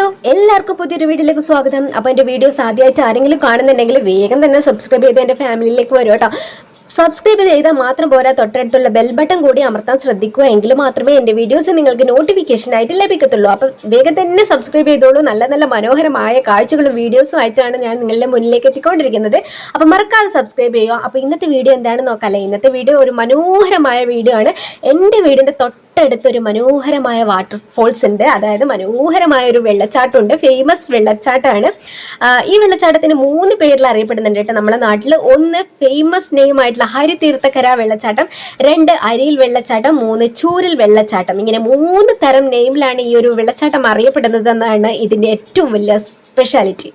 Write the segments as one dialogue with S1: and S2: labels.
S1: Hello എല്ലാവർക്കും പുതിയൊരു വീഡിയോയിലേക്ക് സ്വാഗതം. അപ്പോൾ എന്റെ വീഡിയോസ് ആദ്യമായിട്ട് ആരെങ്കിലും കാണുന്നുണ്ടെങ്കിൽ വേഗം തന്നെ സബ്സ്ക്രൈബ് ചെയ്ത് എന്റെ ഫാമിലിയിലേക്ക് വരും കേട്ടോ. സബ്സ്ക്രൈബ് ചെയ്താൽ മാത്രം പോരാ തൊട്ടടുത്തുള്ള ബെൽ ബട്ടൺ കൂടി അമർത്താൻ ശ്രദ്ധിക്കുക എങ്കിൽ മാത്രമേ എന്റെ വീഡിയോസ് നിങ്ങൾക്ക് നോട്ടിഫിക്കേഷൻ ആയിട്ട് ലഭിക്കത്തുള്ളൂ. അപ്പോൾ വേഗം തന്നെ സബ്സ്ക്രൈബ് ചെയ്തോളൂ. നല്ല നല്ല മനോഹരമായ കാഴ്ചകളും വീഡിയോസും ആയിട്ടാണ് ഞാൻ നിങ്ങളുടെ മുന്നിലേക്ക് എത്തിക്കൊണ്ടിരിക്കുന്നത്. അപ്പോൾ മറക്കാതെ സബ്സ്ക്രൈബ് ചെയ്യുക. അപ്പോൾ ഇന്നത്തെ വീഡിയോ എന്താണെന്ന് നോക്കാം ഇന്നത്തെ വീഡിയോ ഒരു മനോഹരമായ വീഡിയോ ആണ്. എന്റെ വീടിന്റെ തൊട്ടടുത്തൊരു മനോഹരമായ വാട്ടർഫോൾസ് ഉണ്ട്. അതായത് മനോഹരമായ ഒരു വെള്ളച്ചാട്ടമുണ്ട് ഫേമസ് വെള്ളച്ചാട്ടമാണ് ഈ വെള്ളച്ചാട്ടത്തിന് മൂന്ന് പേരിൽ അറിയപ്പെടുന്നുണ്ട് കേട്ടോ നമ്മുടെ നാട്ടിൽ ഒന്ന് ഫേമസ് നെയിം ആയിട്ടുള്ള ഹരിതീർത്ഥക്കര വെള്ളച്ചാട്ടം രണ്ട് അരിയിൽ വെള്ളച്ചാട്ടം മൂന്ന് ചൂരിൽ വെള്ളച്ചാട്ടം. ഇങ്ങനെ മൂന്ന് തരം നെയിമിലാണ് ഈ ഒരു വെള്ളച്ചാട്ടം അറിയപ്പെടുന്നത് എന്നാണ് ഇതിന്റെ ഏറ്റവും വലിയ സ്പെഷ്യാലിറ്റി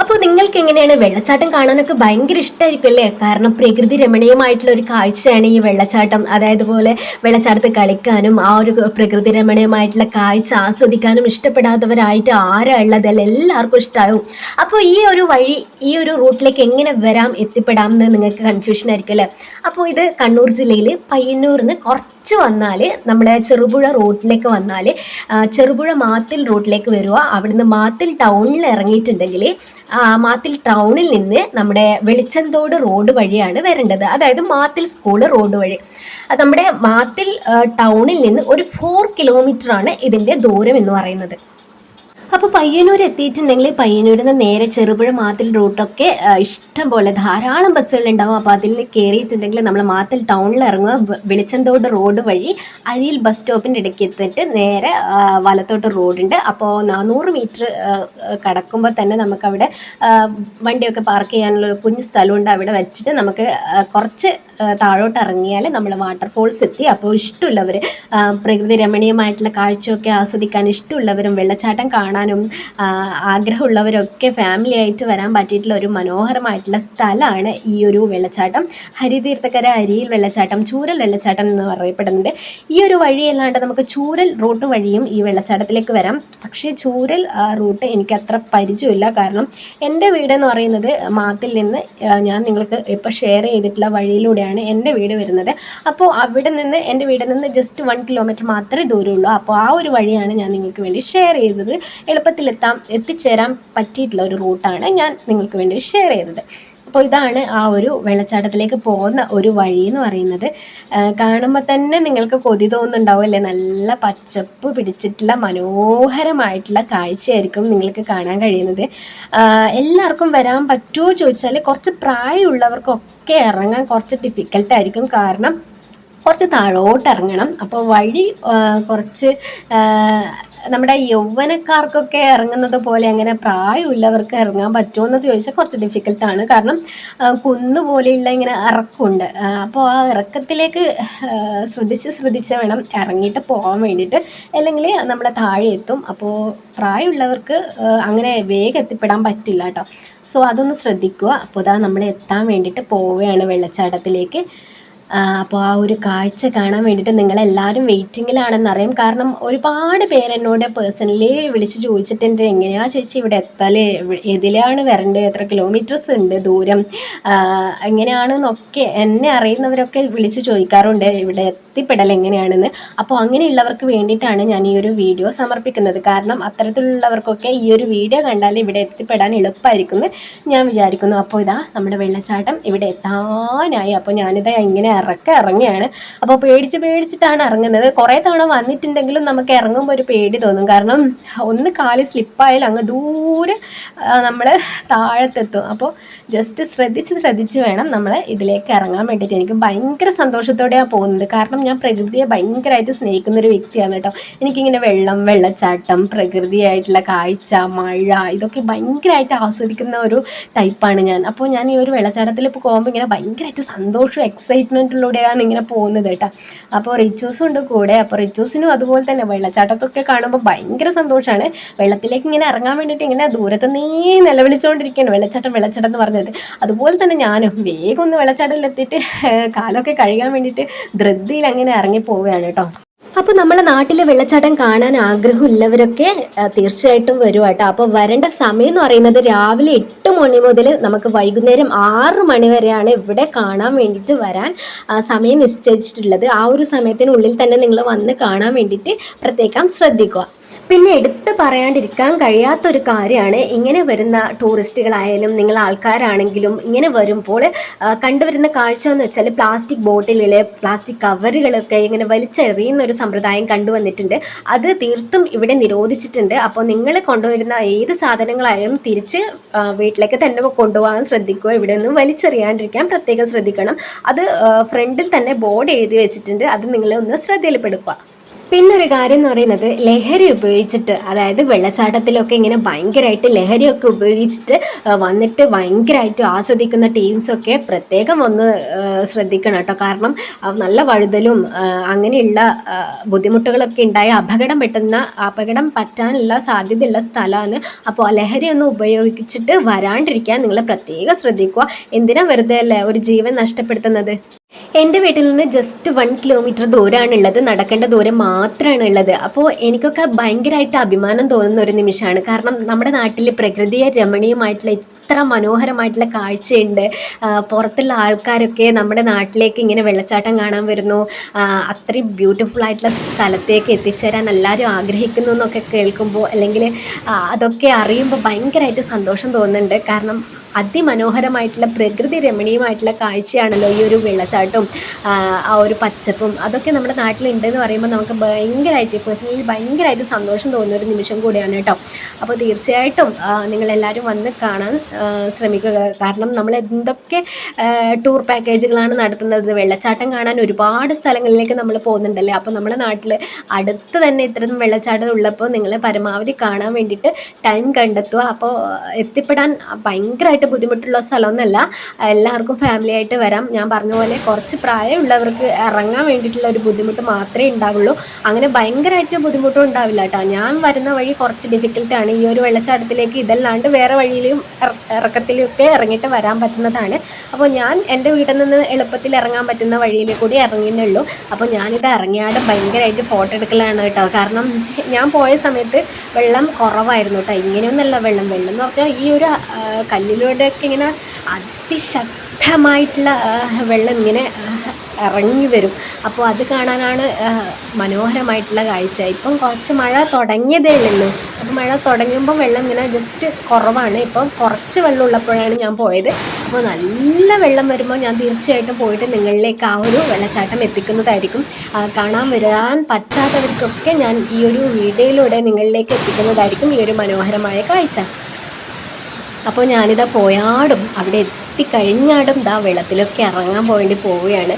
S1: അപ്പോൾ നിങ്ങൾക്ക് എങ്ങനെയാണ് വെള്ളച്ചാട്ടം കാണാനൊക്കെ ഭയങ്കര ഇഷ്ടമായിരിക്കും അല്ലേ കാരണം പ്രകൃതി രമണീയമായിട്ടുള്ള ഒരു കാഴ്ചയാണ് ഈ വെള്ളച്ചാട്ടം. അതായത് പോലെ വെള്ളച്ചാട്ടത്ത് കളിക്കാനും ആ ഒരു പ്രകൃതി രമണീയമായിട്ടുള്ള കാഴ്ച ആസ്വദിക്കാനും ഇഷ്ടപ്പെടാത്തവരായിട്ട് ആരാ ഉള്ളതല്ല എല്ലാവർക്കും ഇഷ്ടമാവും അപ്പോൾ ഈ ഒരു വഴി ഈ ഒരു റൂട്ടിലേക്ക് എങ്ങനെ വരാം എത്തിപ്പെടാം എന്ന് നിങ്ങൾക്ക് കൺഫ്യൂഷൻ ആയിരിക്കും അല്ലേ? അപ്പോൾ ഇത് കണ്ണൂർ ജില്ലയിൽ പയ്യന്നൂരിന് കുറച്ച് വന്നാൽ നമ്മുടെ ചെറുപുഴ റോഡിലേക്ക് വന്നാൽ ചെറുപുഴ മാത്തിൽ റോഡിലേക്ക് വരിക. അവിടുന്ന് മാത്തിൽ ടൗണിൽ ഇറങ്ങിയിട്ടുണ്ടെങ്കിൽ മാത്തിൽ ടൗണിൽ നിന്ന് നമ്മുടെ വെളിച്ചന്തോട് റോഡ് വഴിയാണ് വരേണ്ടത്. അതായത് മാത്തിൽ സ്കൂൾ റോഡ് വഴി. അത് നമ്മുടെ മാത്തിൽ ടൗണിൽ നിന്ന് ഒരു ഫോർ കിലോമീറ്റർ ആണ് ഇതിന്റെ ദൂരം എന്ന് പറയുന്നത്. അപ്പോൾ പയ്യന്നൂർ എത്തിയിട്ടുണ്ടെങ്കിൽ പയ്യന്നൂരിൽ നിന്ന് നേരെ ചെറുപുഴ മാത്തിൽ റൂട്ടൊക്കെ ഇഷ്ടം പോലെ ധാരാളം ബസ്സുകൾ ഉണ്ടാവും അപ്പോൾ അതിൽ കയറിയിട്ടുണ്ടെങ്കിൽ നമ്മൾ മാത്തിൽ ടൗണിൽ ഇറങ്ങുക വെളിച്ചന്തോട് റോഡ് വഴി അരിയിൽ ബസ് സ്റ്റോപ്പിന്റെ ഇടയ്ക്ക് എത്തിയിട്ട് നേരെ വലത്തോട്ട് റോഡുണ്ട്. അപ്പോൾ നാനൂറ് മീറ്റർ കടക്കുമ്പോൾ തന്നെ നമുക്കവിടെ വണ്ടിയൊക്കെ പാർക്ക് ചെയ്യാനുള്ള കുഞ്ഞു സ്ഥലമുണ്ട്. അവിടെ വെച്ചിട്ട് നമുക്ക് കുറച്ച് താഴോട്ട് ഇറങ്ങിയാൽ നമ്മൾ വാട്ടർഫോൾസ് എത്തി. അപ്പോൾ ഇഷ്ടമുള്ളവർ പ്രകൃതി രമണീയമായിട്ടുള്ള കാഴ്ചയൊക്കെ ആസ്വദിക്കാൻ ഇഷ്ടമുള്ളവരും വെള്ളച്ചാട്ടം കാണാനും ആഗ്രഹമുള്ളവരൊക്കെ ഫാമിലി ആയിട്ട് വരാൻ പറ്റിയിട്ടുള്ള ഒരു മനോഹരമായിട്ടുള്ള സ്ഥലമാണ് ഈ ഒരു വെള്ളച്ചാട്ടം. ഹരിതീർത്ഥക്കര അരിയിൽ വെള്ളച്ചാട്ടം ചൂരൽ വെള്ളച്ചാട്ടം എന്ന് പറയപ്പെടുന്നത് ഈ ഒരു വഴിയല്ലാണ്ട് നമുക്ക് ചൂരൽ റൂട്ട് വഴിയും ഈ വെള്ളച്ചാട്ടത്തിലേക്ക് വരാം. പക്ഷേ ചൂരൽ റൂട്ട് എനിക്ക് അത്ര പരിചയമില്ല. കാരണം എന്റെ വീടെന്ന് പറയുന്നത് മാത്തിൽ നിന്ന് ഞാൻ നിങ്ങൾക്ക് ഇപ്പോൾ ഷെയർ ചെയ്തിട്ടുള്ള വഴിയിലൂടെയാണ് എന്റെ വീട് വരുന്നത്. അപ്പോൾ അവിടെ നിന്ന് എന്റെ വീടിൽ നിന്ന് ജസ്റ്റ് വൺ കിലോമീറ്റർ മാത്രമേ ദൂരമുള്ളൂ. അപ്പോൾ ആ ഒരു വഴിയാണ് ഞാൻ നിങ്ങൾക്ക് വേണ്ടി ഷെയർ ചെയ്തത്. എളുപ്പത്തിലെത്താം എത്തിച്ചേരാൻ പറ്റിയിട്ടുള്ള ഒരു റൂട്ടാണ് ഞാൻ നിങ്ങൾക്ക് വേണ്ടി ഷെയർ ചെയ്തത്. അപ്പോൾ ഇതാണ് ആ ഒരു വെള്ളച്ചാട്ടത്തിലേക്ക് പോകുന്ന ഒരു വഴി എന്ന് പറയുന്നത്. കാണുമ്പോൾ തന്നെ നിങ്ങൾക്ക് കൊതി തോന്നുന്നുണ്ടാവും അല്ലേ? നല്ല പച്ചപ്പ് പിടിച്ചിട്ടുള്ള മനോഹരമായിട്ടുള്ള കാഴ്ചയായിരിക്കും നിങ്ങൾക്ക് കാണാൻ കഴിയുന്നത്. എല്ലാവർക്കും വരാൻ പറ്റുമോ ചോദിച്ചാൽ കുറച്ച് പ്രായമുള്ളവർക്കൊക്കെ ഇറങ്ങാൻ കുറച്ച് ഡിഫിക്കൽട്ടായിരിക്കും കാരണം കുറച്ച് താഴോട്ട് ഇറങ്ങണം. അപ്പോൾ വഴി കുറച്ച് നമ്മുടെ യൗവനക്കാർക്കൊക്കെ ഇറങ്ങുന്നത് പോലെ അങ്ങനെ പ്രായമുള്ളവർക്ക് ഇറങ്ങാൻ പറ്റുമോ എന്ന് ചോദിച്ചാൽ കുറച്ച് ഡിഫിക്കൽട്ടാണ് കാരണം കുന്നുപോലെയുള്ള കുന്ന് പോലെയുള്ള ഇങ്ങനെ ഇറക്കമുണ്ട് അപ്പോൾ ആ ഇറക്കത്തിലേക്ക് ശ്രദ്ധിച്ച് ശ്രദ്ധിച്ച് വേണം ഇറങ്ങിയിട്ട് പോകാൻ വേണ്ടിയിട്ട്. അല്ലെങ്കിൽ നമ്മൾ താഴെ എത്തും. അപ്പോൾ പ്രായമുള്ളവർക്ക് അങ്ങനെ വേഗം എത്തിപ്പെടാൻ പറ്റില്ല കേട്ടോ. സോ അതൊന്ന് ശ്രദ്ധിക്കുക. അപ്പോൾ ഇതാ നമ്മൾ എത്താൻ വേണ്ടിയിട്ട് പോവുകയാണ് വെള്ളച്ചാട്ടത്തിലേക്ക്. അപ്പോൾ ആ ഒരു കാഴ്ച കാണാൻ വേണ്ടിയിട്ട് നിങ്ങളെല്ലാവരും വെയിറ്റിങ്ങിലാണെന്നറിയാം. കാരണം ഒരുപാട് പേരെന്നോട് പേഴ്സണലി വിളിച്ച് ചോദിച്ചിട്ടുണ്ട് എങ്ങനെയാ ചേച്ചി ഇവിടെ എത്താൽ? എതിലാണ് വരേണ്ടത് എത്ര കിലോമീറ്റേഴ്സ് ഉണ്ട് ദൂരം? എങ്ങനെയാണെന്നൊക്കെ എന്നെ അറിയുന്നവരൊക്കെ വിളിച്ച് ചോദിക്കാറുണ്ട് ഇവിടെ എത്തിപ്പെടൽ എങ്ങനെയാണെന്ന്? അപ്പോൾ അങ്ങനെയുള്ളവർക്ക് വേണ്ടിയിട്ടാണ് ഞാൻ ഈ ഒരു വീഡിയോ സമർപ്പിക്കുന്നത്. കാരണം അത്തരത്തിലുള്ളവർക്കൊക്കെ ഈ ഒരു വീഡിയോ കണ്ടാൽ ഇവിടെ എത്തിപ്പെടാൻ എളുപ്പമായിരിക്കും എന്ന് ഞാൻ വിചാരിക്കുന്നു. അപ്പോൾ ഇതാ നമ്മുടെ വെള്ളച്ചാട്ടം ഇവിടെ എത്താനായി. അപ്പോൾ ഞാനിതാ ഇങ്ങനെ ഇറക്ക ഇറങ്ങിയാണ്. അപ്പോൾ പേടിച്ച് പേടിച്ചിട്ടാണ് ഇറങ്ങുന്നത്. കുറേ തവണ വന്നിട്ടുണ്ടെങ്കിലും നമുക്ക് ഇറങ്ങുമ്പോൾ ഒരു പേടി തോന്നും. കാരണം ഒന്ന് കാൽ സ്ലിപ്പായാലും അങ്ങ് ദൂരെ നമ്മൾ താഴത്തെത്തും. അപ്പോൾ ജസ്റ്റ് ശ്രദ്ധിച്ച് ശ്രദ്ധിച്ച് വേണം നമ്മൾ ഇതിലേക്ക് ഇറങ്ങാൻ വേണ്ടിയിട്ട്. എനിക്ക് ഭയങ്കര സന്തോഷത്തോടെയാണ് പോകുന്നത്. കാരണം ഞാൻ പ്രകൃതിയെ ഭയങ്കരമായിട്ട് സ്നേഹിക്കുന്ന ഒരു വ്യക്തിയാണ് കേട്ടോ. എനിക്കിങ്ങനെ വെള്ളം വെള്ളച്ചാട്ടം പ്രകൃതിയായിട്ടുള്ള കാഴ്ച മഴ ഇതൊക്കെ ഭയങ്കരമായിട്ട് ആസ്വദിക്കുന്ന ഒരു ടൈപ്പാണ് ഞാൻ. അപ്പോൾ ഞാൻ ഈ ഒരു വെള്ളച്ചാട്ടത്തിൽ ഇപ്പോൾ പോകുമ്പോൾ ഇങ്ങനെ ഭയങ്കരമായിട്ട് സന്തോഷവും എക്സൈറ്റ്മെന്റിലൂടെയാണ് ഇങ്ങനെ പോകുന്നത് കേട്ടോ. അപ്പോൾ റിച്ചൂസും ഉണ്ട് കൂടെ. അപ്പോൾ റിച്ചൂസിനും അതുപോലെ തന്നെ വെള്ളച്ചാട്ടത്തൊക്കെ കാണുമ്പോൾ ഭയങ്കര സന്തോഷമാണ്. വെള്ളത്തിലേക്ക് ഇങ്ങനെ ഇറങ്ങാൻ വേണ്ടിയിട്ട് ഇങ്ങനെ ദൂരത്ത് നീ നിലവിളിച്ചുകൊണ്ടിരിക്കുകയാണ് വെള്ളച്ചാട്ടം വെള്ളച്ചാട്ടം എന്ന് പറഞ്ഞത്. അതുപോലെ തന്നെ ഞാനും വേഗം ഒന്ന് വെള്ളച്ചാട്ടത്തിലെത്തിയിട്ട് കാലമൊക്കെ കഴുകാൻ വേണ്ടിയിട്ട് ധൃതിയിൽ അങ്ങനെ ഇറങ്ങി പോവുകയാണ് കേട്ടോ. അപ്പോൾ നമ്മളെ നാട്ടിലെ വെള്ളച്ചാട്ടം കാണാൻ ആഗ്രഹമുള്ളവരൊക്കെ തീർച്ചയായിട്ടും വരും കേട്ടോ അപ്പോൾ വരേണ്ട സമയം എന്ന് പറയുന്നത് രാവിലെ എട്ട് മണി മുതൽ നമുക്ക് വൈകുന്നേരം ആറ് മണി വരെയാണ് ഇവിടെ കാണാൻ വേണ്ടിയിട്ട് വരാൻ സമയം നിശ്ചയിച്ചിട്ടുള്ളത്. ആ ഒരു സമയത്തിനുള്ളിൽ തന്നെ നിങ്ങൾ വന്ന് കാണാൻ വേണ്ടിയിട്ട് പ്രത്യേകം ശ്രദ്ധിക്കുക. പിന്നെ എടുത്ത് പറയാണ്ടിരിക്കാൻ കഴിയാത്തൊരു കാര്യമാണ്. ഇങ്ങനെ വരുന്ന ടൂറിസ്റ്റുകളായാലും നിങ്ങൾ ആൾക്കാരാണെങ്കിലും ഇങ്ങനെ വരുമ്പോൾ കണ്ടുവരുന്ന കാഴ്ച എന്ന് വെച്ചാൽ പ്ലാസ്റ്റിക് ബോട്ടിലുകൾ പ്ലാസ്റ്റിക് കവറുകളൊക്കെ ഇങ്ങനെ വലിച്ചെറിയുന്ന ഒരു സമ്പ്രദായം കണ്ടുവന്നിട്ടുണ്ട്. അത് തീർത്തും ഇവിടെ നിരോധിച്ചിട്ടുണ്ട്. അപ്പോൾ നിങ്ങൾ കൊണ്ടുവരുന്ന ഏത് സാധനങ്ങളായാലും തിരിച്ച് വീട്ടിലേക്ക് തന്നെ കൊണ്ടുപോകാൻ ശ്രദ്ധിക്കുക. ഇവിടെ ഒന്നും വലിച്ചെറിയാണ്ടിരിക്കാൻ പ്രത്യേകം ശ്രദ്ധിക്കണം. അത് ഫ്രണ്ടിൽ തന്നെ ബോർഡ് എഴുതി വെച്ചിട്ടുണ്ട്. അത് നിങ്ങളെ ഒന്ന് ശ്രദ്ധയിൽപ്പെടുക്കുക പിന്നെ ഒരു കാര്യം എന്ന് പറയുന്നത് ലഹരി ഉപയോഗിച്ചിട്ട് അതായത് വെള്ളച്ചാട്ടത്തിലൊക്കെ ഇങ്ങനെ ഭയങ്കരമായിട്ട് ലഹരിയൊക്കെ ഉപയോഗിച്ചിട്ട് വന്നിട്ട് ഭയങ്കരമായിട്ട് ആസ്വദിക്കുന്ന ടീംസൊക്കെ പ്രത്യേകം ഒന്ന് ശ്രദ്ധിക്കണം കേട്ടോ. കാരണം നല്ല വഴുതലും അങ്ങനെയുള്ള ബുദ്ധിമുട്ടുകളൊക്കെ ഉണ്ടായി അപകടം പറ്റുന്ന അപകടം പറ്റാനുള്ള സാധ്യതയുള്ള സ്ഥലമാണ്. അപ്പോൾ ലഹരി ഒന്നും ഉപയോഗിച്ചിട്ട് വരാണ്ടിരിക്കാൻ നിങ്ങൾ പ്രത്യേകം ശ്രദ്ധിക്കുക. എന്തിനാ വെറുതെ അല്ലേ ഒരു ജീവൻ നഷ്ടപ്പെടുത്തുന്നത്? എന്റെ വീട്ടിൽ നിന്ന് ജസ്റ്റ് വൺ കിലോമീറ്റർ ദൂരമാണ് ഉള്ളത് നടക്കേണ്ട ദൂരം മാത്രമാണ് ഉള്ളത് അപ്പോൾ എനിക്കൊക്കെ ഭയങ്കരമായിട്ട് അഭിമാനം തോന്നുന്ന ഒരു നിമിഷമാണ്. കാരണം നമ്മുടെ നാട്ടിൽ പ്രകൃതിയെ രമണീയമായിട്ടുള്ള ഇത്ര മനോഹരമായിട്ടുള്ള കാഴ്ചയുണ്ട്. പുറത്തുള്ള ആൾക്കാരൊക്കെ നമ്മുടെ നാട്ടിലേക്ക് ഇങ്ങനെ വെള്ളച്ചാട്ടം കാണാൻ വരുന്നു. അത്രയും ബ്യൂട്ടിഫുൾ ആയിട്ടുള്ള സ്ഥലത്തേക്ക് എത്തിച്ചേരാൻ എല്ലാവരും ആഗ്രഹിക്കുന്നു എന്നൊക്കെ കേൾക്കുമ്പോൾ അല്ലെങ്കിൽ അതൊക്കെ അറിയുമ്പോൾ ഭയങ്കരമായിട്ട് സന്തോഷം തോന്നുന്നുണ്ട്. കാരണം അതിമനോഹരമായിട്ടുള്ള പ്രകൃതി രമണീയമായിട്ടുള്ള കാഴ്ചയാണല്ലോ ഈ ഒരു വെള്ളച്ചാട്ടവും ആ, ഒരു പച്ചപ്പും അതൊക്കെ നമ്മുടെ നാട്ടിലുണ്ട് എന്ന് പറയുമ്പോൾ നമുക്ക് ഭയങ്കരമായിട്ട് പേഴ്സണലി ഭയങ്കരമായിട്ട് സന്തോഷം തോന്നുന്ന ഒരു നിമിഷം കൂടിയാണ് കേട്ടോ. അപ്പോൾ തീർച്ചയായിട്ടും നിങ്ങളെല്ലാവരും വന്ന് കാണാൻ ശ്രമിക്കുക. കാരണം നമ്മൾ എന്തൊക്കെ ടൂർ പാക്കേജുകളാണ് നടത്തുന്നത്. വെള്ളച്ചാട്ടം കാണാൻ ഒരുപാട് സ്ഥലങ്ങളിലേക്ക് നമ്മൾ പോകുന്നുണ്ടല്ലേ? അപ്പോൾ നമ്മുടെ നാട്ടിൽ അടുത്ത് തന്നെ ഇത്തരം വെള്ളച്ചാട്ടം ഉള്ളപ്പോൾ നിങ്ങൾ പരമാവധി കാണാൻ വേണ്ടിയിട്ട് ടൈം കണ്ടെത്തുക. അപ്പോൾ എത്തിപ്പെടാൻ ഭയങ്കരമായിട്ട് ബുദ്ധിമുട്ടുള്ള സ്ഥലമൊന്നുമല്ല എല്ലാവർക്കും ഫാമിലി ആയിട്ട് വരാം. ഞാൻ പറഞ്ഞ പോലെ കുറച്ച് പ്രായമുള്ളവർക്ക് ഇറങ്ങാൻ വേണ്ടിയിട്ടുള്ള ഒരു ബുദ്ധിമുട്ട് മാത്രമേ ഉണ്ടാവുള്ളൂ. അങ്ങനെ ഭയങ്കരമായിട്ട് ബുദ്ധിമുട്ടും ഉണ്ടാവില്ല കേട്ടോ. ഞാൻ വരുന്ന വഴി കുറച്ച് ഡിഫിക്കൽട്ടാണ് ഈ ഒരു വെള്ളച്ചാട്ടത്തിലേക്ക് ഇതല്ലാണ്ട് വേറെ വഴിയിലും ഇറക്കത്തിലൊക്കെ ഇറങ്ങിയിട്ട് വരാൻ പറ്റുന്നതാണ്. അപ്പോൾ ഞാൻ എന്റെ വീട്ടിൽ നിന്ന് എളുപ്പത്തിൽ ഇറങ്ങാൻ പറ്റുന്ന വഴിയിൽ കൂടി ഇറങ്ങിയേ ഉള്ളൂ അപ്പോൾ ഞാനിത് ഇറങ്ങിയാട് ഭയങ്കരമായിട്ട് ഫോട്ടോ എടുക്കലാണ് കേട്ടോ. കാരണം ഞാൻ പോയ സമയത്ത് വെള്ളം കുറവായിരുന്നു കേട്ടോ. ഇങ്ങനെയൊന്നല്ല വെള്ളം. വെള്ളം എന്ന് പറഞ്ഞാൽ ഈ ഒരു ആ, കല്ലിലൂടെയൊക്കെ ഇങ്ങനെ അതിശക്തമായിട്ടുള്ള വെള്ളം ഇങ്ങനെ ഇറങ്ങി വരും. അപ്പോൾ അത് കാണാനാണ് മനോഹരമായിട്ടുള്ള കാഴ്ച. ഇപ്പം കുറച്ച് മഴ തുടങ്ങിയതേ ഉള്ളൂ. അപ്പം മഴ തുടങ്ങുമ്പോൾ വെള്ളം ഇങ്ങനെ ജസ്റ്റ് കുറവാണ്. ഇപ്പം കുറച്ച് വെള്ളം ഉള്ളപ്പോഴാണ് ഞാൻ പോയത്. അപ്പോൾ നല്ല വെള്ളം വരുമ്പോൾ ഞാൻ തീർച്ചയായിട്ടും പോയിട്ട് നിങ്ങളിലേക്ക് ആ ഒരു വെള്ളച്ചാട്ടം എത്തിക്കുന്നതായിരിക്കും. കാണാൻ വരാൻ പറ്റാത്തവർക്കൊക്കെ ഞാൻ ഈ ഒരു വീഡിയോയിലൂടെ നിങ്ങളിലേക്ക് എത്തിക്കുന്നതായിരിക്കും ഈ ഒരു മനോഹരമായ കാഴ്ച. അപ്പോൾ ഞാനിതാ പോയാടും അവിടെ എത്തിക്കഴിഞ്ഞാടും ദാ വെള്ളത്തിലൊക്കെ ഇറങ്ങാൻ വേണ്ടി പോവുകയാണ്.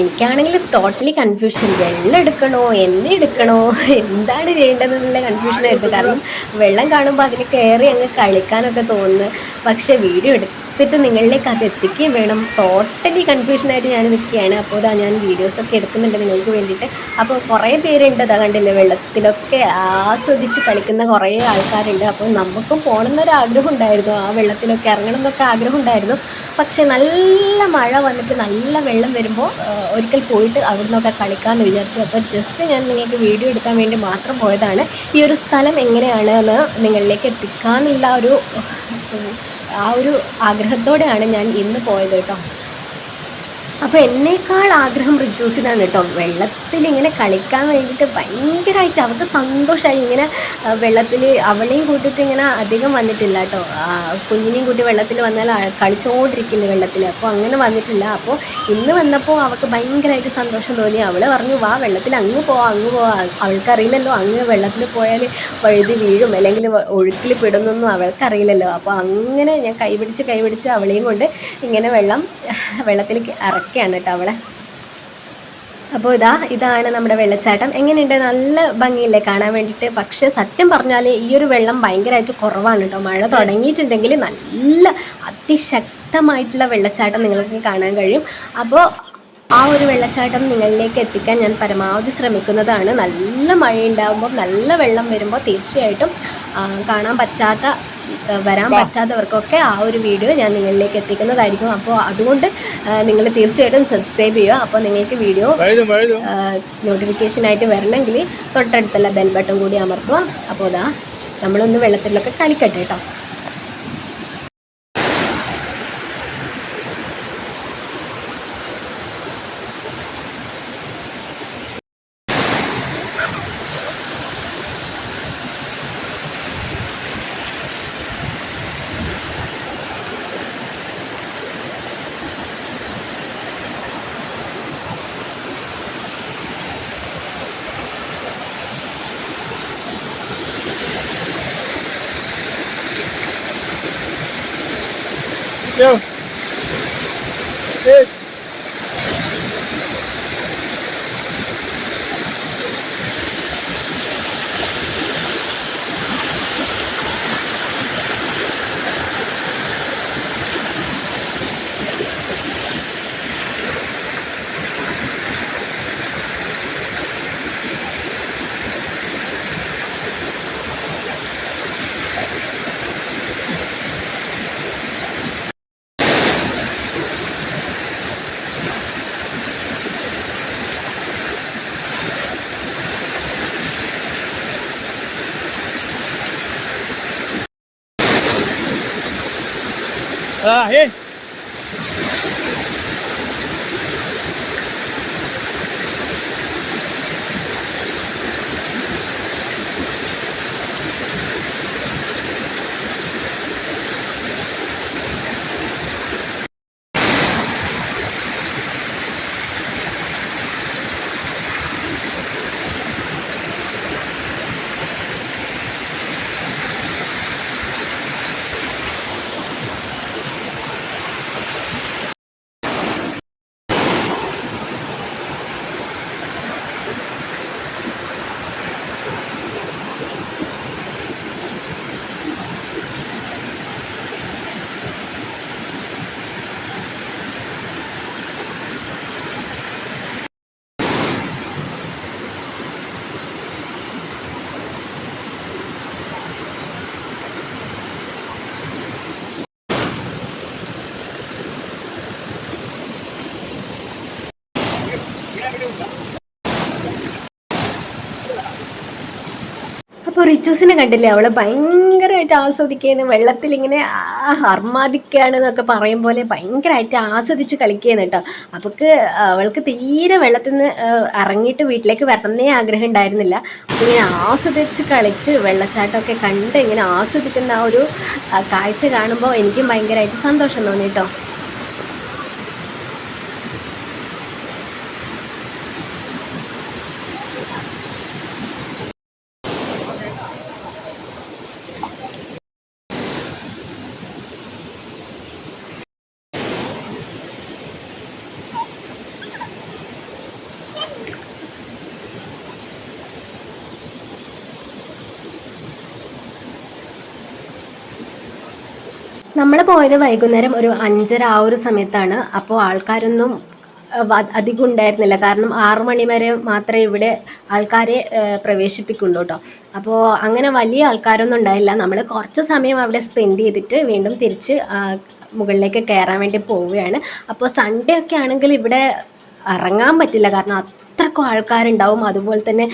S1: എനിക്കാണെങ്കിൽ ടോട്ടലി കൺഫ്യൂഷൻ വെള്ളം എടുക്കണോ? എന്നെ എടുക്കണോ? എന്താണ് ചെയ്യേണ്ടതെന്നുള്ള കൺഫ്യൂഷനായിരുന്നു കാരണം വെള്ളം കാണുമ്പോൾ അതിൽ കയറി അങ്ങ് കളിക്കാനൊക്കെ തോന്നുന്നു. പക്ഷേ വീഡിയോ എടുത്തിട്ട് നിങ്ങളിലേക്ക് അത് എത്തിക്കുകയും വേണം. ടോട്ടലി കൺഫ്യൂഷനായിട്ട് ഞാൻ നിൽക്കുകയാണ്. അപ്പോൾ ഇതാ ഞാൻ വീഡിയോസൊക്കെ എടുക്കുന്നുണ്ട് നിങ്ങൾക്ക് വേണ്ടിയിട്ട്. അപ്പോൾ കുറേ പേരുണ്ട് അതാ കണ്ടില്ലേ? വെള്ളത്തിലൊക്കെ ആസ്വദിച്ച് കളിക്കുന്ന കുറേ ആൾക്കാരുണ്ട്. അപ്പോൾ നമുക്കും പോകണം എന്നൊരു ആഗ്രഹം ഉണ്ടായിരുന്നു. ആ വെള്ളത്തിലൊക്കെ ഇറങ്ങണം എന്നൊക്കെ ആഗ്രഹം ഉണ്ടായിരുന്നു. പക്ഷേ നല്ല മഴ വന്നിട്ട് നല്ല വെള്ളം വരുമ്പോൾ ഒരിക്കൽ പോയിട്ട് അവിടെ നിന്നൊക്കെ കളിക്കാമെന്ന് വിചാരിച്ചു. അപ്പോൾ ജസ്റ്റ് ഞാൻ നിങ്ങൾക്ക് വീഡിയോ എടുക്കാൻ വേണ്ടി മാത്രം പോയതാണ്. ഈ ഒരു സ്ഥലം എങ്ങനെയാണ് എന്ന് നിങ്ങളിലേക്ക് എത്തിക്കാമെന്നുള്ള ഒരു ആ ഒരു ആഗ്രഹത്തോടെയാണ് ഞാൻ ഇന്ന് പോയത് കേട്ടോ. അപ്പോൾ എന്നേക്കാൾ ആഗ്രഹം റിജൂസിനാണ് കേട്ടോ. വെള്ളത്തിൽ ഇങ്ങനെ കളിക്കാൻ വേണ്ടിയിട്ട് ഭയങ്കരമായിട്ട് അവൾക്ക് സന്തോഷമായി ഇങ്ങനെ വെള്ളത്തിൽ അവളെയും കൂട്ടിയിട്ട് ഇങ്ങനെ അധികം വന്നിട്ടില്ല കേട്ടോ. കുഞ്ഞിനെയും കൂട്ടി വെള്ളത്തിൽ വന്നാൽ കളിച്ചുകൊണ്ടിരിക്കുന്നു വെള്ളത്തിൽ. അപ്പോൾ അങ്ങനെ വന്നിട്ടില്ല. അപ്പോൾ ഇന്ന് വന്നപ്പോൾ അവൾക്ക് ഭയങ്കരമായിട്ട് സന്തോഷം തോന്നി. അവൾ പറഞ്ഞു വാ വെള്ളത്തിൽ അങ്ങ് പോവാ അങ്ങ് പോവാ. അവൾക്കറിയില്ലല്ലോ അങ്ങ് വെള്ളത്തിൽ പോയാൽ വഴുതി വീഴും. അല്ലെങ്കിൽ ഒഴുക്കിൽ പെടുന്നൊന്നും അവൾക്കറിയില്ലല്ലോ. അപ്പോൾ അങ്ങനെ ഞാൻ കൈപിടിച്ച് കൈപിടിച്ച് അവളെയും കൊണ്ട് ഇങ്ങനെ വെള്ളം വെള്ളത്തിലേക്ക് ഇറക്കിയാണ് കേട്ടോ അവളെ അപ്പോൾ ഇതാ ഇതാണ് നമ്മുടെ വെള്ളച്ചാട്ടം. എങ്ങനെയുണ്ട്? നല്ല ഭംഗിയില്ലേ കാണാൻ വേണ്ടിയിട്ട്. പക്ഷേ സത്യം പറഞ്ഞാൽ ഈ ഒരു വെള്ളം ഭയങ്കരമായിട്ട് കുറവാണ് കേട്ടോ. മഴ തുടങ്ങിയിട്ടുണ്ടെങ്കിൽ നല്ല അതിശക്തമായിട്ടുള്ള വെള്ളച്ചാട്ടം നിങ്ങൾക്ക് കാണാൻ കഴിയും. അപ്പോൾ ആ ഒരു വെള്ളച്ചാട്ടം നിങ്ങളിലേക്ക് എത്തിക്കാൻ ഞാൻ പരമാവധി ശ്രമിക്കുന്നതാണ്. നല്ല മഴയുണ്ടാകുമ്പോൾ നല്ല വെള്ളം വരുമ്പോൾ തീർച്ചയായിട്ടും കാണാൻ പറ്റാത്ത വരാൻ പറ്റാത്തവർക്കൊക്കെ ആ ഒരു വീഡിയോ ഞാൻ നിങ്ങളിലേക്ക് എത്തിക്കുന്നതായിരിക്കും. അപ്പോൾ അതുകൊണ്ട് നിങ്ങൾ തീർച്ചയായിട്ടും സബ്സ്ക്രൈബ് ചെയ്യുക. അപ്പോൾ നിങ്ങൾക്ക് വീഡിയോ നോട്ടിഫിക്കേഷനായിട്ട് വരണമെങ്കിൽ തൊട്ടടുത്തുള്ള ബെൽ ബട്ടൺ കൂടി അമർത്തുക. അപ്പോൾ അതാ നമ്മളൊന്ന് വെള്ളത്തിലൊക്കെ കളിക്കട്ടെ കേട്ടോ
S2: Yeah.
S1: here. റിച്ചൂസിനെ കണ്ടില്ലേ? അവൾ ഭയങ്കരമായിട്ട് ആസ്വദിക്കുന്നു വെള്ളത്തിൽ ഇങ്ങനെ ഹർമാദിക്കുകയാണ് എന്നൊക്കെ പറയും പോലെ ഭയങ്കരമായിട്ട് ആസ്വദിച്ച് കളിക്കുകയാണ് കേട്ടോ. അവൾക്ക് അവൾക്ക് തീരെ വെള്ളത്തിൽ നിന്ന് ഇറങ്ങിയിട്ട് വീട്ടിലേക്ക് വരണമെന്നേ ആഗ്രഹം ഉണ്ടായിരുന്നില്ല. അപ്പോൾ ഇങ്ങനെ ആസ്വദിച്ച് കളിച്ച് വെള്ളച്ചാട്ടമൊക്കെ കണ്ട് ഇങ്ങനെ ആസ്വദിക്കുന്ന ആ ഒരു കാഴ്ച കാണുമ്പോൾ എനിക്കും ഭയങ്കരമായിട്ട് സന്തോഷം തോന്നി കേട്ടോ. നമ്മൾ പോയത് വൈകുന്നേരം ഒരു അഞ്ചര ആ ഒരു സമയത്താണ്. അപ്പോൾ ആൾക്കാരൊന്നും അധികം ഉണ്ടായിരുന്നില്ല. കാരണം ആറു മണി വരെ മാത്രമേ ഇവിടെ ആൾക്കാരെ പ്രവേശിപ്പിക്കുള്ളൂ കേട്ടോ അപ്പോൾ അങ്ങനെ വലിയ ആൾക്കാരൊന്നും ഉണ്ടായില്ല. നമ്മൾ കുറച്ച് സമയം അവിടെ സ്പെൻഡ് ചെയ്തിട്ട് വീണ്ടും തിരിച്ച് മുകളിലേക്ക് കയറാൻ വേണ്ടി പോവുകയാണ്. അപ്പോൾ സൺഡേ ഒക്കെ ആണെങ്കിൽ ഇവിടെ ഇറങ്ങാൻ പറ്റില്ല. കാരണം അത്രക്കും ആൾക്കാരുണ്ടാവും. അതുപോലെ തന്നെ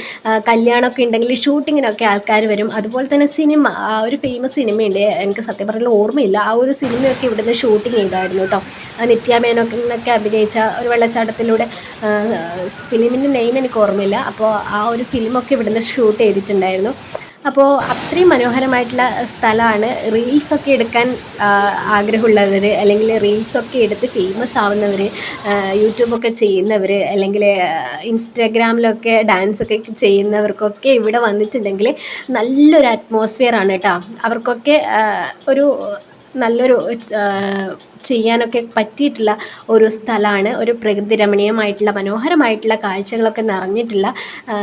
S1: കല്യാണമൊക്കെ ഉണ്ടെങ്കിൽ ഷൂട്ടിങ്ങിനൊക്കെ ആൾക്കാർ വരും. അതുപോലെ തന്നെ സിനിമ ഒരു ഫേമസ് സിനിമയുണ്ട്. എനിക്ക് സത്യം പറഞ്ഞാൽ ഓർമ്മയില്ല. ആ ഒരു സിനിമയൊക്കെ ഇവിടുന്ന് ഷൂട്ടിംഗ് ചെയ്തായിരുന്നു കേട്ടോ. നിത്യാമേനൊക്കെ അഭിനയിച്ച ഒരു വെള്ളച്ചാട്ടത്തിലൂടെ ഫിലിമിന്റെ നെയിം എനിക്ക് ഓർമ്മയില്ല. അപ്പോൾ ആ ഒരു ഫിലിമൊക്കെ ഇവിടുന്ന് ഷൂട്ട് ചെയ്തിട്ടുണ്ടായിരുന്നു. അപ്പോൾ അത്രയും മനോഹരമായിട്ടുള്ള സ്ഥലമാണ്. റീൽസൊക്കെ എടുക്കാൻ ആഗ്രഹമുള്ളവർ അല്ലെങ്കിൽ റീൽസൊക്കെ എടുത്ത് ഫേമസ് ആവുന്നവർ യൂട്യൂബൊക്കെ ചെയ്യുന്നവർ അല്ലെങ്കിൽ ഇൻസ്റ്റാഗ്രാമിലൊക്കെ ഡാൻസൊക്കെ ചെയ്യുന്നവർക്കൊക്കെ ഇവിടെ വന്നിട്ടുണ്ടെങ്കിൽ നല്ലൊരു അറ്റ്മോസ്ഫിയർ ആണ് കേട്ടോ അവർക്കൊക്കെ ഒരു നല്ലൊരു ചെയ്യാനൊക്കെ പറ്റിയിട്ടുള്ള ഒരു സ്ഥലമാണ് ഒരു പ്രകൃതി രമണീയമായിട്ടുള്ള മനോഹരമായിട്ടുള്ള കാഴ്ചകളൊക്കെ നിറഞ്ഞിട്ടുള്ള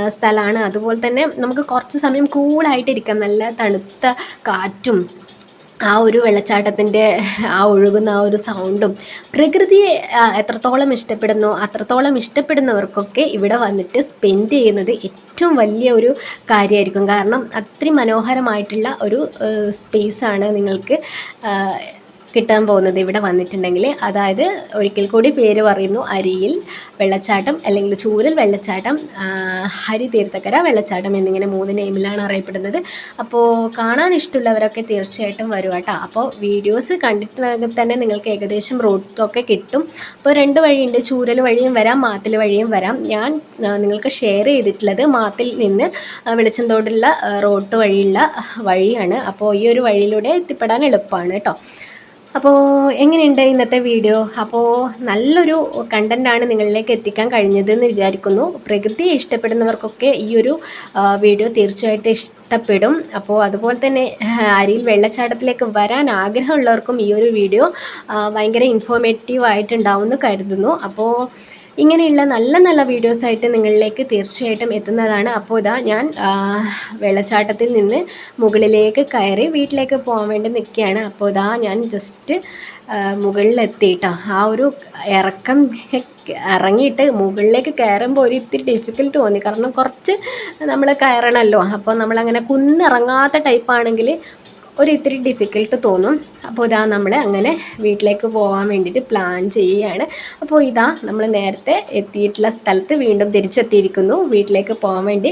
S1: സ്ഥലമാണ് അതുപോലെ തന്നെ നമുക്ക് കുറച്ച് സമയം കൂളായിട്ടിരിക്കാം. നല്ല തണുത്ത കാറ്റും ആ ഒരു വെള്ളച്ചാട്ടത്തിന്റെ ആ ഒഴുകുന്ന ആ ഒരു സൗണ്ടും പ്രകൃതിയെ എത്രത്തോളം ഇഷ്ടപ്പെടുന്നു അത്രത്തോളം ഇഷ്ടപ്പെടുന്നവർക്കൊക്കെ ഇവിടെ വന്നിട്ട് സ്പെൻഡ് ചെയ്യുന്നത് ഏറ്റവും വലിയ ഒരു കാര്യമായിരിക്കും. കാരണം അത്രയും മനോഹരമായിട്ടുള്ള ഒരു സ്പേസാണ് നിങ്ങൾക്ക് കിട്ടാൻ പോകുന്നത് ഇവിടെ വന്നിട്ടുണ്ടെങ്കിൽ അതായത് ഒരിക്കൽ കൂടി പേര് പറയുന്നു അരിയിൽ വെള്ളച്ചാട്ടം അല്ലെങ്കിൽ ചൂരൽ വെള്ളച്ചാട്ടം ഹരി തീർത്ഥക്കര വെള്ളച്ചാട്ടം എന്നിങ്ങനെ മൂന്ന് നെയിമിലാണ് അറിയപ്പെടുന്നത്. അപ്പോൾ കാണാൻ ഇഷ്ടമുള്ളവരൊക്കെ തീർച്ചയായിട്ടും വരും കേട്ടോ. അപ്പോൾ വീഡിയോസ് കണ്ടിട്ടുണ്ടെങ്കിൽ തന്നെ നിങ്ങൾക്ക് ഏകദേശം റൂട്ടൊക്കെ കിട്ടും. അപ്പോൾ രണ്ട് വഴിയുണ്ട്. ചൂരൽ വഴിയും വരാം മാത്തിൽ വഴിയും വരാം. ഞാൻ നിങ്ങൾക്ക് ഷെയർ ചെയ്തിട്ടുള്ളത് മാത്തിൽ നിന്ന് വെളിച്ചം വെളിച്ചന്തോടുള്ള റോട്ട് വഴിയുള്ള വഴിയാണ്. അപ്പോൾ ഈ ഒരു വഴിയിലൂടെ എത്തിപ്പെടാൻ എളുപ്പമാണ് കേട്ടോ. അപ്പോൾ എങ്ങനെയുണ്ട് ഇന്നത്തെ വീഡിയോ അപ്പോൾ നല്ലൊരു കണ്ടന്റാണ് നിങ്ങളിലേക്ക് എത്തിക്കാൻ കഴിഞ്ഞതെന്ന് വിചാരിക്കുന്നു. പ്രകൃതിയെ ഇഷ്ടപ്പെടുന്നവർക്കൊക്കെ ഈ ഒരു വീഡിയോ തീർച്ചയായിട്ടും ഇഷ്ടപ്പെടും. അപ്പോൾ അതുപോലെ തന്നെ അരിയിൽ വെള്ളച്ചാട്ടത്തിലേക്ക് വരാൻ ആഗ്രഹമുള്ളവർക്കും ഈ ഒരു വീഡിയോ ഭയങ്കര ഇൻഫോർമേറ്റീവ് ആയിട്ടുണ്ടാവും എന്ന് കരുതുന്നു. അപ്പോൾ ഇങ്ങനെയുള്ള നല്ല നല്ല വീഡിയോസായിട്ട് നിങ്ങളിലേക്ക് തീർച്ചയായിട്ടും എത്തുന്നതാണ്. അപ്പോൾ ഇതാ ഞാൻ വെള്ളച്ചാട്ടത്തിൽ നിന്ന് മുകളിലേക്ക് കയറി വീട്ടിലേക്ക് പോകാൻ വേണ്ടി നിൽക്കുകയാണ്. അപ്പോൾ ഇതാ ഞാൻ ജസ്റ്റ് മുകളിലെത്തിയിട്ടോ. ആ ഒരു ഇറക്കം ഇറങ്ങിയിട്ട് മുകളിലേക്ക് കയറുമ്പോൾ ഒരു ഇത്തിരി ഡിഫിക്കൽട്ട് തോന്നി. കാരണം കുറച്ച് നമ്മൾ കയറണമല്ലോ അപ്പോൾ നമ്മളങ്ങനെ കുന്നിറങ്ങാത്ത ടൈപ്പാണെങ്കിൽ ഒരു ഇത്തിരി ഡിഫിക്കൽട്ട് തോന്നും. അപ്പോൾ ഇതാ നമ്മൾ അങ്ങനെ വീട്ടിലേക്ക് പോകാൻ വേണ്ടിയിട്ട് പ്ലാൻ ചെയ്യുകയാണ്. അപ്പോൾ ഇതാ നമ്മൾ നേരത്തെ എത്തിയിട്ടുള്ള സ്ഥലത്ത് വീണ്ടും തിരിച്ചെത്തിയിരിക്കുന്നു. വീട്ടിലേക്ക് പോകാൻ വേണ്ടി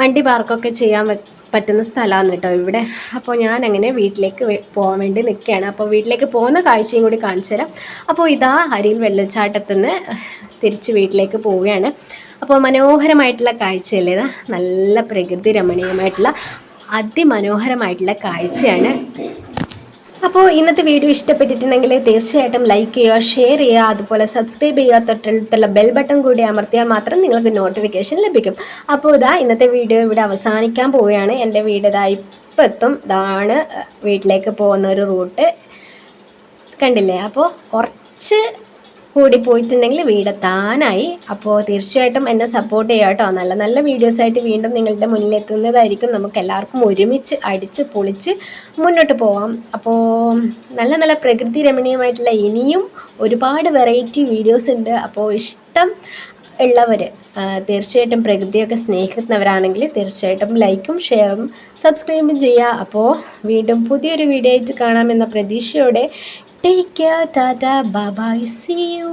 S1: വണ്ടി പാർക്കൊക്കെ ചെയ്യാൻ പറ്റുന്ന സ്ഥലമാണ് കേട്ടോ ഇവിടെ. അപ്പോൾ ഞാൻ അങ്ങനെ വീട്ടിലേക്ക് പോകാൻ വേണ്ടി നിൽക്കുകയാണ്. അപ്പോൾ വീട്ടിലേക്ക് പോകുന്ന കാഴ്ചയും കൂടി കാണിച്ചു തരാം. അപ്പോൾ ഇതാ അരിയിൽ വെള്ളച്ചാട്ടത്തിൽ നിന്ന് തിരിച്ച് വീട്ടിലേക്ക് പോവുകയാണ്. അപ്പോൾ മനോഹരമായിട്ടുള്ള കാഴ്ചയല്ലേ ഇതാ? നല്ല പ്രകൃതി രമണീയമായിട്ടുള്ള അതിമനോഹരമായിട്ടുള്ള കാഴ്ചയാണ്. അപ്പോൾ ഇന്നത്തെ വീഡിയോ ഇഷ്ടപ്പെട്ടിട്ടുണ്ടെങ്കിൽ തീർച്ചയായിട്ടും ലൈക്ക് ചെയ്യുക ഷെയർ ചെയ്യുക അതുപോലെ സബ്സ്ക്രൈബ് ചെയ്യുക തൊട്ടടുത്തുള്ള ബെൽ ബട്ടൺ കൂടി അമർത്തിയാൽ മാത്രം നിങ്ങൾക്ക് നോട്ടിഫിക്കേഷൻ ലഭിക്കും. അപ്പോൾ ഇതാ ഇന്നത്തെ വീഡിയോ ഇവിടെ അവസാനിക്കാൻ പോവുകയാണ്. എന്റെ വീട് ഇതാ ഇപ്പം എത്തും ഇതാണ് വീട്ടിലേക്ക് പോകുന്ന ഒരു റൂട്ട് കണ്ടില്ലേ? അപ്പോൾ കുറച്ച് കൂടി പോയിട്ടുണ്ടെങ്കിൽ വീടെത്താനായി. അപ്പോൾ തീർച്ചയായിട്ടും എന്നെ സപ്പോർട്ട് ചെയ്യുക കേട്ടോ നല്ല നല്ല വീഡിയോസായിട്ട് വീണ്ടും നിങ്ങളുടെ മുന്നിൽ എത്തുന്നതായിരിക്കും. നമുക്ക് എല്ലാവർക്കും ഒരുമിച്ച് അടിച്ച് പൊളിച്ച് മുന്നോട്ട് പോവാം. അപ്പോൾ നല്ല നല്ല പ്രകൃതി രമണീയമായിട്ടുള്ള ഇനിയും ഒരുപാട് വെറൈറ്റി വീഡിയോസ് ഉണ്ട്. അപ്പോൾ ഇഷ്ടം ഉള്ളവർ തീർച്ചയായിട്ടും പ്രകൃതിയൊക്കെ സ്നേഹിക്കുന്നവരാണെങ്കിൽ തീർച്ചയായിട്ടും ലൈക്കും ഷെയറും സബ്സ്ക്രൈബും ചെയ്യുക അപ്പോൾ വീണ്ടും പുതിയൊരു വീഡിയോ ആയിട്ട് കാണാമെന്ന പ്രതീക്ഷയോടെ take care tata bye See you